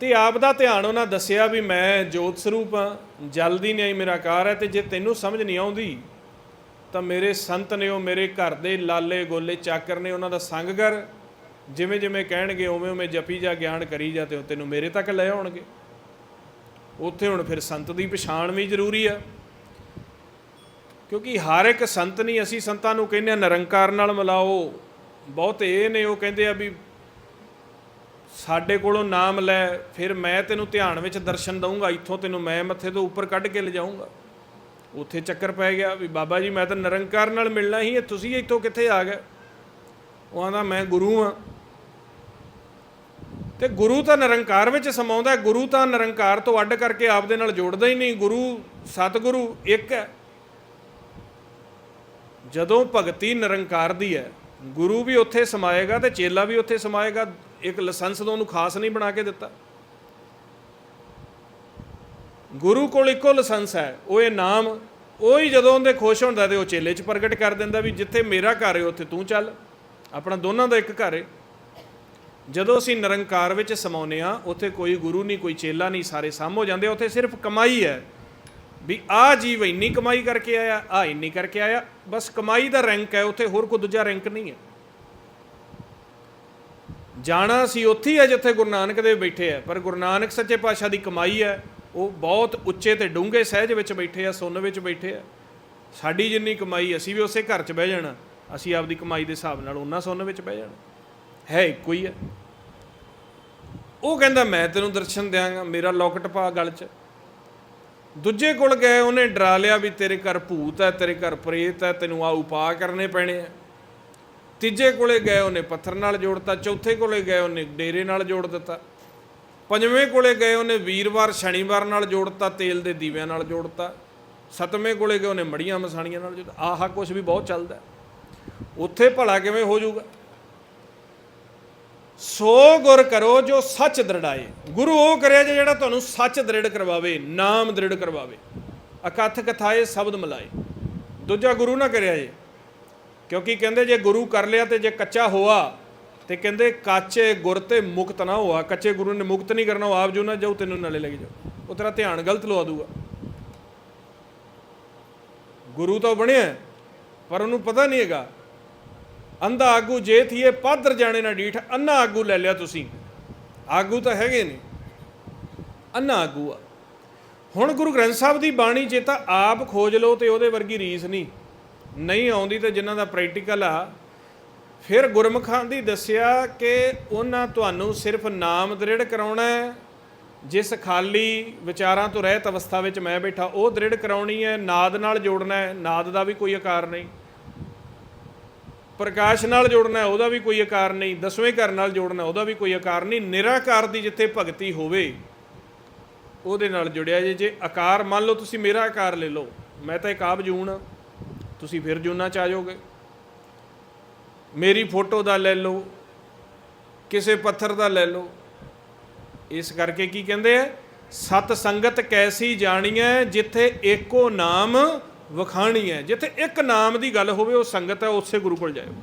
ਤੇ ਆਪ ਦਾ ਧਿਆਨ ਉਹਨਾਂ ਦੱਸਿਆ ਵੀ ਮੈਂ ਜੋਤ ਸਰੂਪ ਹਾਂ, ਜਲਦੀ ਨਹੀਂ ਮੇਰਾ ਕਾਰ ਹੈ ਤੇ ਜੇ ਤੈਨੂੰ ਸਮਝ ਨਹੀਂ ਆਉਂਦੀ, ਤਾਂ ਮੇਰੇ ਸੰਤ ਨੇ ਉਹ ਮੇਰੇ ਘਰ ਦੇ ਲਾਲੇ ਗੋਲੇ ਚਾਕਰ ਨੇ ਉਹਨਾਂ ਦਾ ਸੰਗ ਕਰ, ਜਿਵੇਂ ਜਿਵੇਂ ਕਹਿਣਗੇ ਉਵੇਂ ਉਵੇਂ ਜਪੀ ਜਾ, ਗਿਆਨ ਕਰੀ ਜਾ ਤੇ ਉਹ ਤੈਨੂੰ ਮੇਰੇ ਤੱਕ ਲੈ ਆਉਣਗੇ। ਉੱਥੇ ਹੁਣ ਫਿਰ ਸੰਤ ਦੀ ਪਛਾਣ ਵੀ ਜ਼ਰੂਰੀ ਆ। ਕਿਉਂਕਿ ਹਰ ਇੱਕ ਸੰਤ ਨਹੀਂ, ਅਸੀਂ ਸੰਤਾਂ ਨੂੰ ਕਹਿੰਦੇ ਆ, ਨਿਰੰਕਾਰ ਨਾਲ ਮਿਲਾਓ। ਬਹੁਤ ਇਹ ਨੇ, ਉਹ ਕਹਿੰਦੇ ਆ ਵੀ ਸਾਡੇ ਕੋਲੋਂ ਨਾਮ ਲੈ, ਫਿਰ ਮੈਂ ਤੈਨੂੰ ਧਿਆਨ ਵਿੱਚ ਦਰਸ਼ਨ ਦਊਂਗਾ, ਇੱਥੋਂ ਤੈਨੂੰ ਮੈਂ ਮੱਥੇ ਤੋਂ ਉੱਪਰ ਕੱਢ ਕੇ ਲਿਜਾਊਂਗਾ। ਉੱਥੇ ਚੱਕਰ ਪੈ ਗਿਆ ਵੀ ਬਾਬਾ ਜੀ, ਮੈਂ ਤਾਂ ਨਿਰੰਕਾਰ ਨਾਲ ਮਿਲਣਾ ਹੀ ਹੈ, ਤੁਸੀਂ ਇੱਥੋਂ ਕਿੱਥੇ ਆ ਗਏ? ਉਹ ਆਂਦਾ, ਮੈਂ ਗੁਰੂ ਹਾਂ। ਤੇ ਗੁਰੂ ਤਾਂ ਨਿਰੰਕਾਰ ਵਿੱਚ ਸਮਾਉਂਦਾ ਹੈ, ਗੁਰੂ ਤਾਂ ਨਿਰੰਕਾਰ ਤੋਂ ਅੱਡ ਕਰਕੇ ਆਪਦੇ ਨਾਲ ਜੋੜਦਾ ਹੀ ਨਹੀਂ, ਗੁਰੂ ਸਤਿਗੁਰੂ ਇੱਕ ਹੈ। ਜਦੋਂ ਭਗਤੀ ਨਿਰੰਕਾਰ ਦੀ ਹੈ, ਗੁਰੂ ਵੀ ਉੱਥੇ ਸਮਾਏਗਾ ਤੇ ਚੇਲਾ ਵੀ ਉੱਥੇ ਸਮਾਏਗਾ ਇੱਕ ਲਾਇਸੈਂਸ ਤੋਂ ਉਹਨੂੰ ਖਾਸ ਨਹੀਂ ਬਣਾ ਕੇ ਦਿੱਤਾ। ਗੁਰੂ ਕੋਲ ਇੱਕੋ ਲਾਇਸੈਂਸ ਹੈ, ਉਹ ਇਹ ਨਾਮ, ਉਹ ਹੀ ਜਦੋਂ ਉਹਦੇ ਖੁਸ਼ ਹੁੰਦਾ ਤੇ ਉਹ ਚੇਲੇ 'ਚ ਪ੍ਰਗਟ ਕਰ ਦਿੰਦਾ ਵੀ ਜਿੱਥੇ ਮੇਰਾ ਘਰ ਹੈ ਉੱਥੇ ਤੂੰ ਚੱਲ। ਆਪਣਾ ਦੋਨਾਂ ਦਾ ਇੱਕ ਘਰ ਹੈ ਜਦੋਂ ਅਸੀਂ ਨਿਰੰਕਾਰ ਵਿੱਚ ਸਮਾਉਨੇ ਆ ਉੱਥੇ ਕੋਈ ਗੁਰੂ ਨਹੀਂ, ਕੋਈ ਚੇਲਾ ਨਹੀਂ, ਸਾਰੇ ਸਾਂਭ ਹੋ ਜਾਂਦੇ ਉੱਥੇ ਸਿਰਫ ਕਮਾਈ ਹੈ ਵੀ ਆ ਜੀਵ ਇੰਨੀ ਕਮਾਈ ਕਰਕੇ ਆਇਆ ਆ ਇੰਨੀ ਕਰਕੇ ਆਇਆ, ਬਸ ਕਮਾਈ ਦਾ ਰੈਂਕ ਹੈ, ਉੱਥੇ ਹੋਰ ਕੋਈ ਦੂਜਾ ਰੈਂਕ ਨਹੀਂ ਹੈ। ਜਾਣਾ ਸੀ ਉੱਥੇ ਹੀ ਹੈ ਜਿੱਥੇ ਗੁਰੂ ਨਾਨਕ ਦੇਵ ਬੈਠੇ ਆ। ਪਰ ਗੁਰੂ ਨਾਨਕ ਸੱਚੇ ਪਾਤਸ਼ਾਹ ਦੀ ਕਮਾਈ ਹੈ ਉਹ ਬਹੁਤ ਉੱਚੇ ਤੇ ਡੂੰਘੇ ਸਹਿਜ ਵਿੱਚ ਬੈਠੇ ਆ, ਸੁੰਨ ਵਿੱਚ ਬੈਠੇ ਆ। ਸਾਡੀ ਜਿੰਨੀ ਕਮਾਈ, ਅਸੀਂ ਵੀ ਉਸੇ ਘਰ 'ਚ ਬਹਿ ਜਾਣਾ। ਅਸੀਂ ਆਪਦੀ ਕਮਾਈ ਦੇ ਹਿਸਾਬ ਨਾਲ ਉਹਨਾਂ ਸੁੰਨ ਵਿੱਚ ਬਹਿ ਜਾਣਾ। ਹੈ ਇੱਕੋ ਹੀ ਹੈ ਉਹ ਕਹਿੰਦਾ, ਮੈਂ ਤੈਨੂੰ ਦਰਸ਼ਨ ਦਿਆਂਗਾ, ਮੇਰਾ ਲੋਕਟ ਪਾ ਗਲ 'ਚ। ਦੂਜੇ ਕੋਲ ਗਏ, ਉਹਨੇ ਡਰਾ ਲਿਆ ਵੀ ਤੇਰੇ ਘਰ ਭੂਤ ਹੈ ਤੇਰੇ ਘਰ ਪ੍ਰੇਤ ਹੈ ਤੈਨੂੰ ਆ ਉਪਾਅ ਕਰਨੇ ਪੈਣੇ ਆ। ਤੀਜੇ ਕੋਲੇ ਗਏ ਉਹਨੇ, ਪੱਥਰ ਨਾਲ ਜੋੜਤਾ, ਚੌਥੇ ਕੋਲੇ ਗਏ ਉਹਨੇ, ਡੇਰੇ ਨਾਲ ਜੋੜ ਦਿੱਤਾ। ਪੰਜਵੇਂ ਕੋਲੇ ਗਏ ਉਹਨੇ, ਵੀਰਵਾਰ, ਸ਼ਨੀਵਾਰ ਨਾਲ ਜੋੜਤਾ, ਤੇਲ ਦੇ ਦੀਵਿਆਂ ਨਾਲ ਜੋੜਤਾ। ਸੱਤਵੇਂ ਕੋਲੇ ਗਏ ਉਹਨੇ, ਮੜੀਆਂ ਮਸਾਣੀਆਂ ਨਾਲ ਜੋੜਤਾ। ਆਹਾ ਕੁਝ ਵੀ ਬਹੁਤ ਚੱਲਦਾ। ਉੱਥੇ ਭਲਾ ਕਿਵੇਂ ਹੋ ਜਾਊਗਾ? ਸੋ ਗੁਰ ਕਰੋ ਜੋ ਸੱਚ ਦ੍ਰਿੜਾਏ। ਗੁਰੂ ਉਹ ਕਰਿਆ ਜੇ ਜਿਹੜਾ ਤੁਹਾਨੂੰ ਸੱਚ ਦ੍ਰਿੜ ਕਰਵਾਵੇ, ਨਾਮ ਦ੍ਰਿੜ ਕਰਵਾਵੇ। ਅਕਥ ਕਥਾਏ ਸ਼ਬਦ ਮਲਾਏ। ਦੂਜਾ ਗੁਰੂ ਨਾ ਕਰਿਆ ਜੇ। ਕਿਉਂਕਿ ਕਹਿੰਦੇ ਜੇ ਗੁਰੂ ਕਰ ਲਿਆ ਤੇ ਜੇ ਕੱਚਾ ਹੋਆ, ਤੇ ਕਹਿੰਦੇ ਕਾਚੇ ਗੁਰ ਤੇ ਮੁਕਤ ਨਾ ਹੋਆ। ਕੱਚੇ ਗੁਰੂ ਨੇ ਮੁਕਤ ਨਹੀਂ ਕਰਨਾ, ਉਹ ਆਪ ਜੋ ਨਾ ਜਾਊ, ਤੈਨੂੰ ਨਾਲੇ ਲੱਗ ਜਾਊ। ਉਹ ਤੇਰਾ ਧਿਆਨ ਗਲਤ ਲਵਾ ਦੂਗਾ। ਗੁਰੂ ਤਾਂ ਬਣਿਆ, ਪਰ ਉਹਨੂੰ ਪਤਾ ਨਹੀਂ ਹੈਗਾ। ਅੰਧਾ ਆਗੂ ਜੇ ਥੀਏ, ਪਾਦਰ ਜਾਣੇ ਨਾ ਡੀਠ ਅੰਨਾ ਆਗੂ ਲੈ ਲਿਆ ਤੁਸੀਂ। ਆਗੂ ਤਾਂ ਹੈਗੇ ਨੇ। ਅੰਨਾ ਆਗੂ ਆ। ਹੁਣ ਗੁਰੂ ਗ੍ਰੰਥ ਸਾਹਿਬ ਦੀ ਬਾਣੀ ਜੇ ਤਾਂ ਆਪ ਖੋਜ ਲਓ ਤੇ ਉਹਦੇ ਵਰਗੀ ਰੀਸ ਨਹੀਂ। ਨਹੀਂ ਆਉਂਦੀ ਤੇ ਜਿਨ੍ਹਾਂ ਦਾ ਪ੍ਰੈਕਟੀਕਲ ਆ ਫਿਰ ਗੁਰਮੁਖਾਂ ਦੀ ਦੱਸਿਆ ਕਿ ਉਹਨਾਂ ਤੁਹਾਨੂੰ ਸਿਰਫ ਨਾਮ ਦ੍ਰਿੜ ਕਰਾਉਣਾ ਹੈ। ਜਿਸ ਖਾਲੀ ਵਿਚਾਰਾਂ ਤੋਂ ਰਹਿਤ ਅਵਸਥਾ ਵਿੱਚ ਮੈਂ ਬੈਠਾ ਉਹ ਦ੍ਰਿੜ ਕਰਾਉਣੀ ਹੈ ਨਾਦ ਨਾਲ ਜੋੜਨਾ ਹੈ ਨਾਦ ਦਾ ਵੀ ਕੋਈ ਆਕਾਰ ਨਹੀਂ। ਪ੍ਰਕਾਸ਼ ਨਾਲ ਜੋੜਨਾ ਉਹਦਾ ਵੀ ਕੋਈ ਆਕਾਰ ਨਹੀਂ। ਦਸਵੇਂ ਘਰ ਨਾਲ ਜੋੜਨਾ ਉਹਦਾ ਵੀ ਕੋਈ ਆਕਾਰ ਨਹੀਂ। ਨਿਰਾਕਾਰ ਦੀ ਜਿੱਥੇ ਭਗਤੀ ਹੋਵੇ ਉਹਦੇ ਨਾਲ ਜੁੜਿਆ ਜੇ। ਜੇ ਆਕਾਰ ਮੰਨ ਲਓ ਤੁਸੀਂ ਮੇਰਾ ਆਕਾਰ ਲੈ ਲਓ ਮੈਂ ਤਾਂ ਇੱਕ ਆਪ ਜੂਨ ਹਾਂ, ਤੁਸੀਂ ਫਿਰ ਜੂਨਾ ਚ ਆ ਜਾਓਗੇ। ਮੇਰੀ ਫੋਟੋ ਦਾ ਲੈ ਲਓ, ਕਿਸੇ ਪੱਥਰ ਦਾ ਲੈ ਲਓ। ਇਸ ਕਰਕੇ ਕੀ ਕਹਿੰਦੇ ਆ, ਸਤ ਸੰਗਤ ਕੈਸੀ ਜਾਣੀ ਹੈ ਜਿੱਥੇ ਏਕੋ ਨਾਮ ਵਖਾਣੀ ਹੈ ਜਿੱਥੇ ਇੱਕ ਨਾਮ ਦੀ ਗੱਲ ਹੋਵੇ, ਉਹ ਸੰਗਤ ਹੈ, ਉਸੇ ਗੁਰੂ ਕੋਲ ਜਾਇਓ।